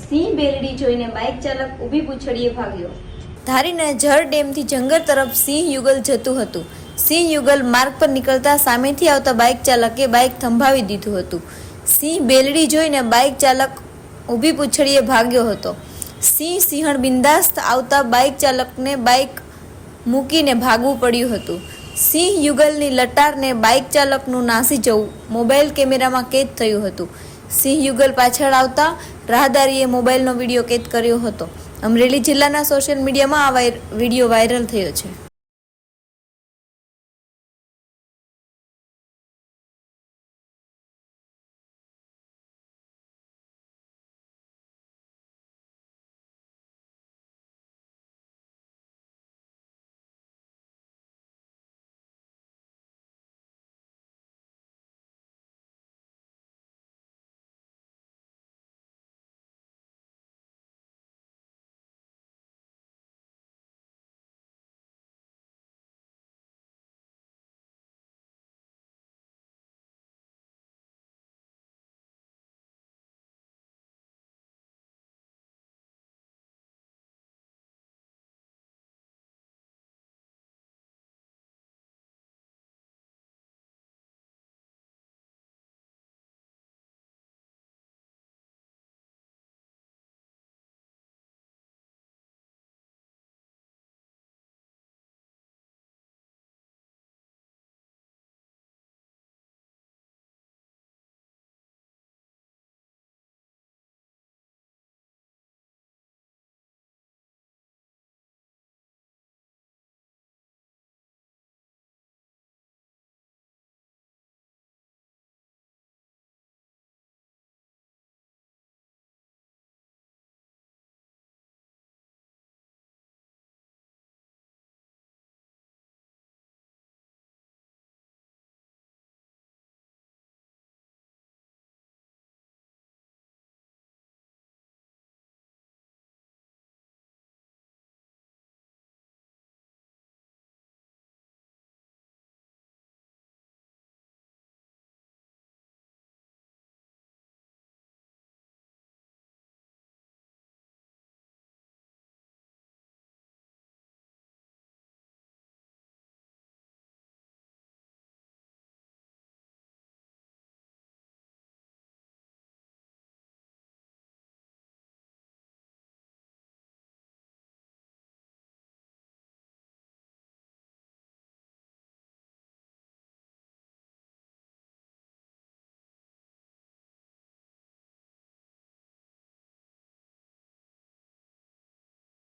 સિંહ બેલડી જોઈને બાઇક ચાલક ઊભી પૂછડીએ ભાગ્યો. ધારીના જળ ડેમથી જંગલ તરફ સિંહ યુગલ જતું હતું. સિંહ યુગલ માર્ગ પર નીકળતા સામેથી આવતા બાઇક ચાલકે બાઇક થંભાવી દીધું હતું. સિંહ બેલડી જોઈને બાઇક ચાલક ઊભી પૂંછડીએ ભાગ્યો હતો. સિંહ સિંહણ બિંદાસ્ત આવતા બાઇક ચાલકને બાઇક મૂકીને ભાગવું પડ્યું હતું. સિંહ યુગલની લટારને બાઇક ચાલકનું નાસી જવું મોબાઈલ કેમેરામાં કેદ થયું હતું. સિંહ યુગલ પાછળ આવતા રાહદારીએ મોબાઈલનો વીડિયો કેદ કર્યો હતો. અમરેલી જિલ્લાના સોશિયલ મીડિયામાં આ વીડિયો વાયરલ થયો છે.